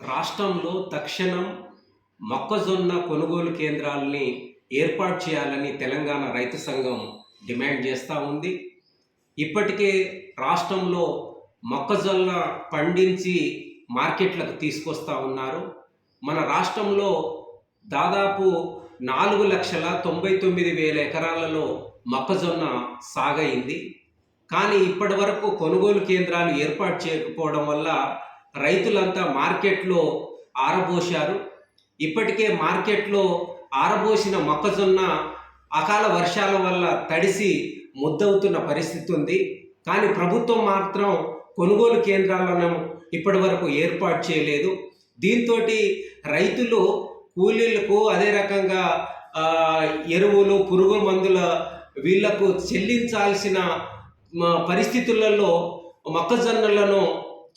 రాష్ట్రంలో తక్షణం మొక్కజొన్న కొనుగోలు కేంద్రాలని ఏర్పాటు చేయాలని తెలంగాణ రైతు సంఘం డిమాండ్ చేస్తూ ఉంది. ఇప్పటికే రాష్ట్రంలో మొక్కజొన్న పండించి మార్కెట్లకు తీసుకొస్తా ఉన్నారు. మన రాష్ట్రంలో దాదాపు నాలుగు లక్షల తొంభై తొమ్మిది వేల ఎకరాలలో మొక్కజొన్న సాగైంది. కానీ ఇప్పటి వరకు కొనుగోలు కేంద్రాలు ఏర్పాటు చేయకపోవడం వల్ల రైతులంతా మార్కెట్లో ఆరబోశారు. ఇప్పటికే మార్కెట్లో ఆరబోసిన మొక్కజొన్న అకాల వర్షాల వల్ల తడిసి ముద్దవుతున్న పరిస్థితి ఉంది. కానీ ప్రభుత్వం మాత్రం కొనుగోలు కేంద్రాలను ఇప్పటి వరకు ఏర్పాటు చేయలేదు. దీంతో రైతులు కూలీలకు అదే రకంగా ఎరువులు పురుగు మందుల వీళ్ళకు చెల్లించాల్సిన పరిస్థితులలో మొక్కజొన్నలను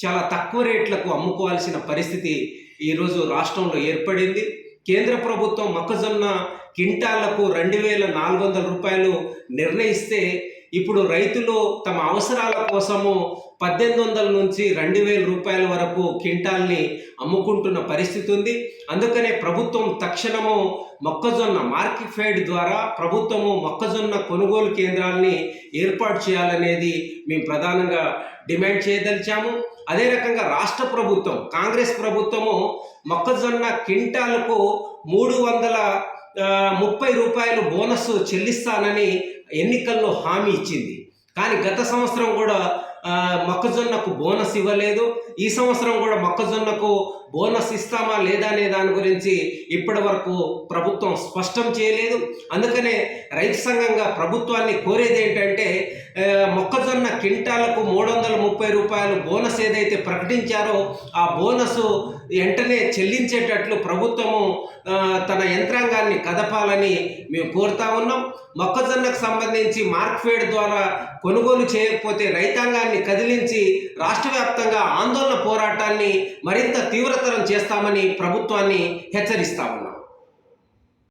చాలా తక్కువ రేట్లకు అమ్ముకోవాల్సిన పరిస్థితి ఈరోజు రాష్ట్రంలో ఏర్పడింది. కేంద్ర ప్రభుత్వం మొక్కజొన్న కింటాలకు రెండు వేల నాలుగు వందల రూపాయలు నిర్ణయిస్తే ఇప్పుడు రైతులు తమ అవసరాల కోసము పద్దెనిమిది వందల నుంచి రెండు వేల రూపాయల వరకు కింటాల్ని అమ్ముకుంటున్న పరిస్థితి ఉంది. అందుకనే ప్రభుత్వం తక్షణము మొక్కజొన్న మార్కెట్ ఫెడ్ ద్వారా ప్రభుత్వము మొక్కజొన్న కొనుగోలు కేంద్రాలని ఏర్పాటు చేయాలనేది మేము ప్రధానంగా డిమాండ్ చేయదలిచాము. అదే రకంగా రాష్ట్ర ప్రభుత్వం కాంగ్రెస్ ప్రభుత్వము మొక్కజొన్న కింటాలకు మూడు వందల ముప్పై రూపాయలు బోనస్ చెల్లిస్తానని ఎన్నికల్లో హామీ ఇచ్చింది. కానీ గత సంవత్సరం కూడా మొక్కజొన్నకు బోనస్ ఇవ్వలేదు. ఈ సంవత్సరం కూడా మొక్కజొన్నకు బోనస్ ఇస్తామా లేదా అనే దాని గురించి ఇప్పటి వరకు ప్రభుత్వం స్పష్టం చేయలేదు. అందుకనే రైతు సంఘంగా ప్రభుత్వాన్ని కోరేది ఏంటంటే మొక్కజొన్న క్వింటాలకు మూడు వందల ముప్పై రూపాయలు బోనస్ ఏదైతే ప్రకటించారో ఆ బోనస్ వెంటనే చెల్లించేటట్లు ప్రభుత్వము తన యంత్రాంగాన్ని కదపాలని మేము కోరుతా ఉన్నాం. మొక్కజొన్నకు సంబంధించి మార్క్ఫేడ్ ద్వారా కొనుగోలు చేయకపోతే రైతాంగాన్ని కదిలించి రాష్ట్ర వ్యాప్తంగా ఆందోళన పోరాటాన్ని మరింత తీవ్రతరం చేస్తామని ప్రభుత్వాన్ని హెచ్చరిస్తా ఉన్నాం.